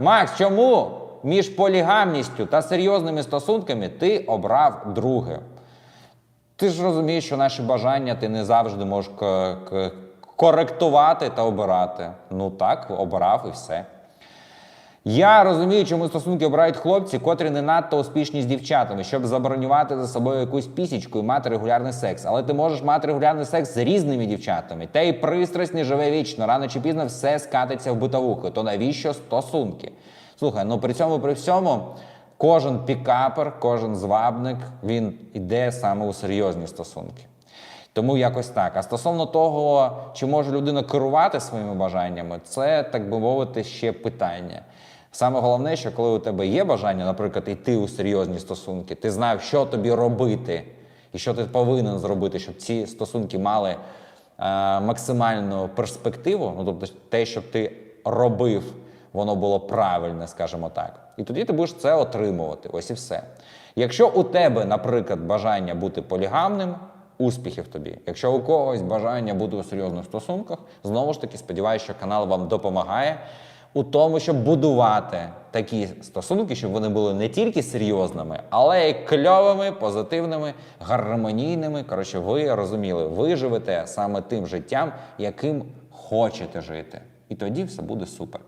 Макс, чому між полігамністю та серйозними стосунками ти обрав друге? Ти ж розумієш, що наші бажання ти не завжди можеш коректувати та обирати. Ну так, обирав і все. Я розумію, чому стосунки обирають хлопці, котрі не надто успішні з дівчатами, щоб забронювати за собою якусь пісічку і мати регулярний секс. Але ти можеш мати регулярний секс з різними дівчатами. Та й пристрасть не живе вічно. Рано чи пізно все скатиться в битовуху. То навіщо стосунки? Слухай, ну при цьому при всьому кожен пікапер, кожен звабник, він іде саме у серйозні стосунки. Тому якось так. А стосовно того, чи може людина керувати своїми бажаннями, це так би мовити ще питання. Саме головне, що коли у тебе є бажання, наприклад, йти у серйозні стосунки, ти знав, що тобі робити і що ти повинен зробити, щоб ці стосунки мали е, максимальну перспективу, ну тобто те, що ти робив, воно було правильне, скажімо так. І тоді ти будеш це отримувати. Ось і все. Якщо у тебе, наприклад, бажання бути полігамним, успіхів тобі. Якщо у когось бажання бути у серйозних стосунках, знову ж таки сподіваюся, що канал вам допомагає у тому, щоб будувати такі стосунки, щоб вони були не тільки серйозними, але й кльовими, позитивними, гармонійними. Коротше, ви розуміли, ви живете саме тим життям, яким хочете жити. І тоді все буде супер.